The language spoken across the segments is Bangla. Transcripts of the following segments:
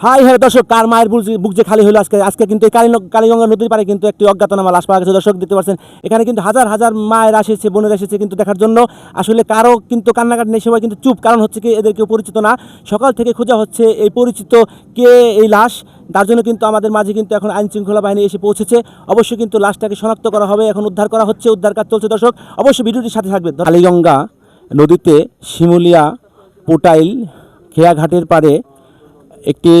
হাই হ্যাঁ দর্শক, কার মায়ের বুক যে- খালি হলো আজকে আজকে কিন্তু এই কালী কালীগঙ্গা নদীর পারে কিন্তু একটি অজ্ঞাতনামা লাশ পাওয়া গেছে। দর্শক, দেখতে পাচ্ছেন, এখানে কিন্তু হাজার হাজার মায়ের এসেছে, বোনের এসেছে কিন্তু দেখার জন্য। আসলে কারও কিন্তু কান্নাকাটি নেই, সবাই কিন্তু চুপ। কারণ হচ্ছে কি এদের কেউ পরিচিত না। সকাল থেকে খোঁজা হচ্ছে এই পরিচিত কে এই লাশ। তার জন্য কিন্তু আমাদের মাঝে কিন্তু এখন আইন শৃঙ্খলা বাহিনী এসে পৌঁছেছে। অবশ্যই কিন্তু লাশটাকে শনাক্ত করা হবে, এখন উদ্ধার করা হচ্ছে, উদ্ধার কাজ চলছে। দর্শক, অবশ্যই ভিডিওটির সাথে থাকবে কালীগঙ্গা নদীতে শিমুলিয়া পোটাইল খেয়াঘাটের পাড়ে একটি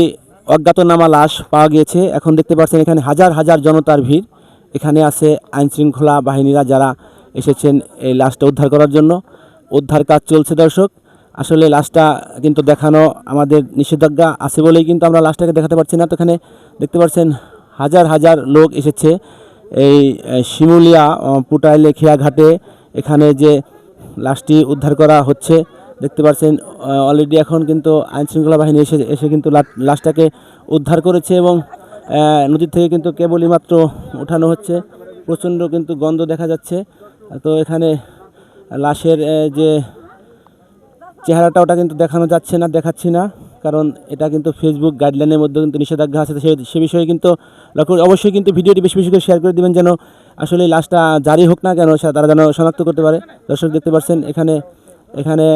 অজ্ঞাতনামা লাশ পাওয়া গিয়েছে। এখন দেখতে পাচ্ছেন এখানে হাজার হাজার জনতার ভিড়। এখানে আছে আইন শৃঙ্খলা বাহিনীরা যারা এসেছেন এই লাশটা উদ্ধার করার জন্য। উদ্ধার কাজ চলছে দর্শক। আসলে লাশটা কিন্তু দেখানো আমাদের নিষেধাজ্ঞা আছে বলেই কিন্তু আমরা লাশটাকে দেখাতে পারছি না। তো এখানে দেখতে পাচ্ছেন হাজার হাজার লোক এসেছে এই শিমুলিয়া পুটাইলে, খেয়াঘাটে। এখানে যে লাশটি উদ্ধার করা হচ্ছে দেখতে পাচ্ছেন অলরেডি এখন কিন্তু আইন শৃঙ্খলা বাহিনী এসে এসে কিন্তু লাশটাকে উদ্ধার করেছে এবং নদীর থেকে কিন্তু কেবলই মাত্র উঠানো হচ্ছে। প্রচণ্ড কিন্তু গন্ধ দেখা যাচ্ছে। তো এখানে লাশের যে চেহারাটা ওটা কিন্তু দেখানো যাচ্ছে না, দেখাচ্ছি না। কারণ এটা কিন্তু ফেসবুক গাইডলাইনের মধ্যে কিন্তু নিষেধাজ্ঞা আছে। সে সে বিষয়ে কিন্তু লক্ষ্য অবশ্যই কিন্তু ভিডিওটি বেশি বেশি করে শেয়ার করে দেবেন যেন আসলে লাশটা জারি হোক না কেন তারা যেন শনাক্ত করতে পারে। দর্শক দেখতে পাচ্ছেন, এখানে এখানে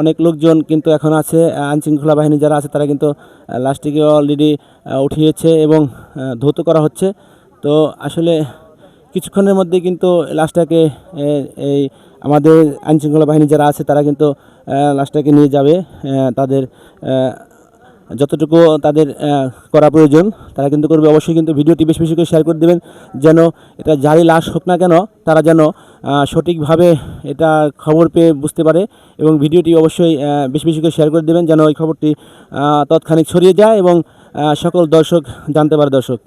অনেক লোকজন কিন্তু এখন আছে আইনশৃঙ্খলা আইন শৃঙ্খলা বাহিনী যারা আছে তারা কিন্তু লাস্টিকে অলরেডি উঠিয়েছে এবং ধৌত করা হচ্ছে। তো আসলে কিছুক্ষণের মধ্যে কিন্তু লাশটাকে এই আমাদের আইন শৃঙ্খলা বাহিনী যারা আছে তারা কিন্তু লাস্টটাকে নিয়ে যাবে তাদের যতটুকু তাদের করা প্রয়োজন, তারা কিন্তু করবে। অবশ্যই কিন্তু ভিডিওটি বেশি বেশি করে শেয়ার করে দেবেন, যেন এটা যারই লাশ হোক না কেন, তারা যেন সঠিকভাবে এটা খবর পেয়ে বুঝতে পারে এবং ভিডিওটি অবশ্যই বেশি বেশি করে শেয়ার করে দেবেন, যেন ওই খবরটি তৎক্ষণিক ছড়িয়ে যায় এবং সকল দর্শক জানতে পারে, দর্শক।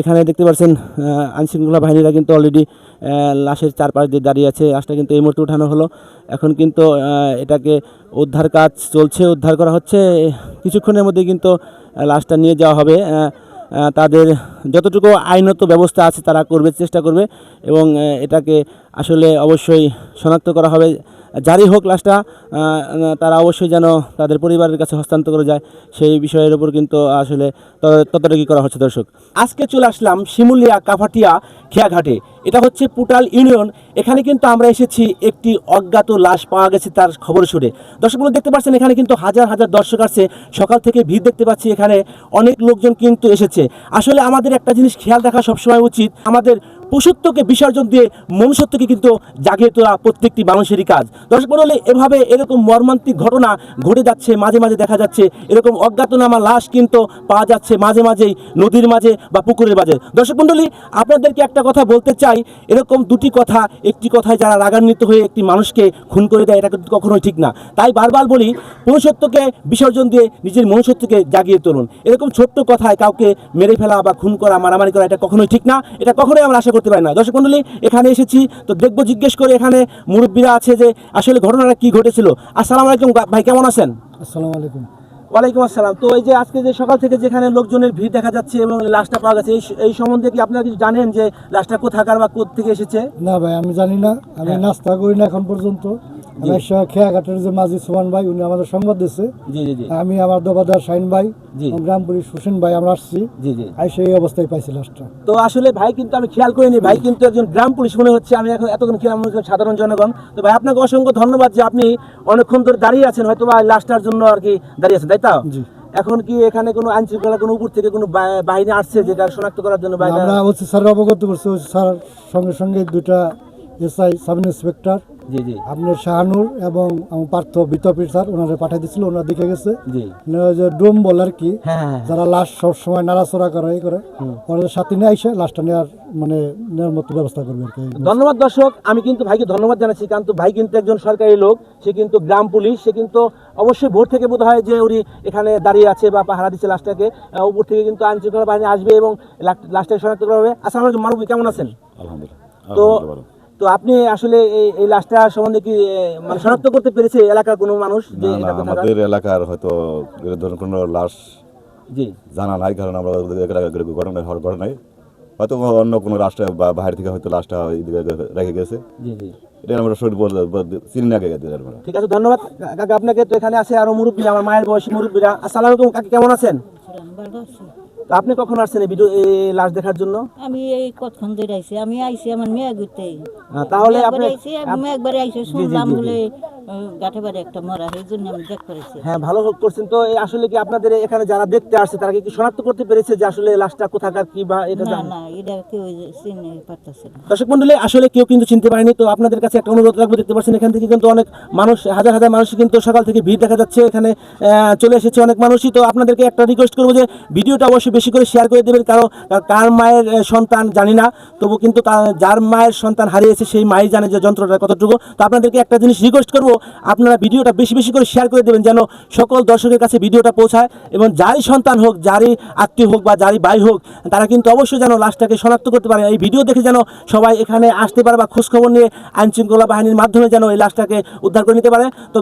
এখানে দেখতে পাচ্ছেন আইনশৃঙ্খলা বাহিনীরা কিন্তু অলরেডি লাশের চারপাশ দিয়ে দাঁড়িয়ে আছে। লাশটা কিন্তু এই মুহূর্তে উঠানো হলো। এখন কিন্তু এটাকে উদ্ধার কাজ চলছে, উদ্ধার করা হচ্ছে। কিছুক্ষণের মধ্যে কিন্তু লাশটা নিয়ে যাওয়া হবে। তাদের যতটুকু আইনত ব্যবস্থা আছে তারা করবে, চেষ্টা করবে এবং এটাকে আসলে অবশ্যই শনাক্ত করা হবে। জারি হোক লাশটা তারা অবশ্যই যেন তাদের পরিবারের কাছে হস্তান্তর করে যায়, সেই বিষয়ের উপর কিন্তু আসলে ততটা কি করা হচ্ছে দর্শক। আজকে চলে আসলাম শিমুলিয়া কাফাটিয়া খেয়াঘাটে। এটা হচ্ছে পুটাল ইউনিয়ন। এখানে কিন্তু আমরা এসেছি, একটি অজ্ঞাত লাশ পাওয়া গেছে তার খবর শুনে। দর্শকগুলো দেখতে পাচ্ছেন এখানে কিন্তু হাজার হাজার দর্শক আছে। সকাল থেকে ভিড় দেখতে পাচ্ছি এখানে অনেক লোকজন কিন্তু এসেছে। আসলে আমাদের একটা জিনিস খেয়াল রাখা সবসময় উচিত, আমাদের পশুত্বকে বিসর্জন দিয়ে মনুষ্যত্বকে কিন্তু জাগিয়ে তোলা প্রত্যেকটি মানুষেরই কাজ। দর্শক মন্ডলী, এভাবে এরকম মর্মান্তিক ঘটনা ঘটে যাচ্ছে, মাঝে মাঝে দেখা যাচ্ছে, এরকম অজ্ঞাতনামা লাশ কিন্তু পাওয়া যাচ্ছে মাঝে মাঝেই নদীর মাঝে বা পুকুরের মাঝে। দর্শক মন্ডলী, আপনাদেরকে একটা কথা বলতে চাই এরকম দুটি কথা, একটি কথায় যারা রাগান্বিত হয়ে একটি মানুষকে খুন করে দেয়, এটা কিন্তু কখনোই ঠিক না। তাই বারবার বলি, মনুষ্যত্বকে বিসর্জন দিয়ে নিজের মনুষ্যত্বকে জাগিয়ে তুলুন। এরকম ছোট্ট কথায় কাউকে মেরে ফেলা বা খুন করা, মারামারি করা, এটা কখনোই ঠিক না। এটা কখনোই আমরা আশা করতে পারি না। দর্শক মন্ডলী, এখানে এসেছি তো দেখব, জিজ্ঞেস করে এখানে মুরব্বীরা আছে যে, আসলে ঘটনাটা কি ঘটেছিল? আসসালামু আলাইকুম, ভাই কেমন আছেন? আসসালামু আলাইকুম। ওয়ালাইকুম আসসালাম। তো এই যে আজকে যে সকাল থেকে যেখানে লোকজনের ভিড় দেখা যাচ্ছে এবং লাশটা পাওয়া গেছে এই এই সম্বন্ধে কি আপনারা কিছু জানেন যে লাশটা কোথাকার বা কোথা থেকে এসেছে? না ভাই আমি জানি না। আমি হ্যাঁ। নাস্তা করি না এখন পর্যন্ত। আমি একসময় খেয়াঘাটের যে মাঝি সুমান ভাই উনি আমাদের সংবাদ দিচ্ছে জি জি জি। আমি আমার দবাদার শাইন ভাই গ্রাম পুলিশ হোসেন ভাই আমরা আসছি। জি জি। সেই অবস্থায় পাইছি লাস্টটা তো আসলে ভাই কিন্তু আমি খেয়াল করিনি। ভাই কিন্তু একজন গ্রাম পুলিশ মনে হচ্ছে আমি এখন এতক্ষণ খেয়াল মনে সাধারণ জনগণ। তো ভাই আপনাকে অসংখ্য ধন্যবাদ যে আপনি অনেকক্ষণ ধরে দাঁড়িয়ে আছেন হয়তো বা লাস্টার জন্য আর কি দাঁড়িয়ে আছেন তাই তো? জি। এখন কি এখানে কোনো আইন শৃঙ্খলা কোনো উপর থেকে কোনো বাহিনী আসছে যেটা শনাক্ত করার জন্য আমরা স্যার অবগত করছি স্যার সঙ্গে সঙ্গে দুইটা এসআই সাব ইন্সপেক্টর জি জি। আপনার শাহানুর এবং আমার পার্থ বিতপির স্যার ওনারা পাঠিয়ে দিছিল ওনারা দেখে গেছে। জি। ওই যে ডোম বল আর কি হ্যাঁ হ্যাঁ হ্যাঁ। যারা লাশ সব সময় নাড়াচড়া করে এই করে ওনাদের সাথে নিয়ে আইসে লাশটা নেওয়ার মানে নেওয়ার মতো ব্যবস্থা করবে আর কি। ধন্যবাদ দর্শক আমি কিন্তু ভাইকে ধন্যবাদ জানাচ্ছি কারণ তো ভাই কিন্তু একজন সরকারি লোক সে কিন্তু গ্রাম পুলিশ সে কিন্তু অবশ্যই ভোর থেকে বোধ হয় যে উনি এখানে দাঁড়িয়ে আছে বা পাহারা দিচ্ছে লাশটাকে উপর থেকে কিন্তু আইন শৃঙ্খলা বাহিনী আসবে এবং লাশ- লাশটাকে শনাক্ত করা হবে। আসসালামু আলাইকুম মারুফ কেমন আছেন? আলহামদুলিল্লাহ। তো। তো আপনি আসলে এই এই লাশটা সম্বন্ধে কি মানে শনাক্ত করতে পেরেছে এলাকার কোনো মানুষ যে না? আমাদের এলাকার হয়তো এর ধরনের কোনো লাশ জি। জানা নাই কারণ আমরা ঘটনা হওয়ার ঘটনায় হয়তো অন্য কোনো রাষ্ট্রে বা বাইরে থেকে হয়তো লাশটা রেখে গেছে। জি জি। এটা আমরা শরীর বল- বল- চিনি না গেছে আমরা ঠিক আছে ধন্যবাদ। কাকা আপনাকে তো এখানে আছে আরও মুরব্বী আমার মায়ের বয়সী মুরব্বীরা। আসসালামু আলাইকুম কাকি কেমন আছেন? আপনি কখন আসছেন এই ভিডিও লাশ দেখার জন্য? আমি এই কতক্ষণ ধরে আইছি? আমি আইছি আমার মেয়ে ঘুরতে। তাহলে আপনি আইছি আমি একবার আইছি শুনলাম বলে গাঠে বাড়ি একটা মরা এই জন্য আমি দেখ করেছি। হ্যাঁ ভালো করছেন। তো আসলে কি আপনাদের এখানে যারা দেখতে আসছে তারা কি কি শনাক্ত করতে পেরেছে যে আসলে লাশটা কোথাকার কি বা এটা না না এটা কেউ চিনে পারতেছে না। দর্শক মন্ডলী আসলে কেউ কিন্তু চিনতে পারেনি। তো আপনাদের কাছে একটা অনুরোধ রাখব দেখতে পাচ্ছেন এখান থেকে কিন্তু অনেক মানুষ হাজার হাজার মানুষ কিন্তু সকাল থেকে ভিড় দেখা যাচ্ছে। এখানে চলে এসেছে অনেক মানুষই। তো আপনাদেরকে একটা রিকোয়েস্ট করব যে ভিডিওটা অবশ্যই বেশি করে শেয়ার করে দেবেন, কারণ কার মায়ের সন্তান জানি না, তবু কিন্তু যার মায়ের সন্তান হারিয়েছে, সেই মাই জানে যে যন্ত্রটা কতটুকু। তো আপনাদেরকে একটা জিনিস রিকোয়েস্ট করব, আপনারা ভিডিওটা বেশি বেশি করে শেয়ার করে দেবেন, যেন সকল দর্শকের কাছে ভিডিওটা পৌঁছায়, এবং যারই সন্তান হোক, যারই আত্মীয় হোক বা যারই ভাই হোক, তারা কিন্তু অবশ্যই যেন লাশটাকে শনাক্ত করতে পারে। এই ভিডিও দেখে যেন সবাই এখানে আসতে পারে বা খোঁজখবর নিয়ে আইন শৃঙ্খলা বাহিনীর মাধ্যমে যেন এই লাশটাকে উদ্ধার করে নিতে পারে। তো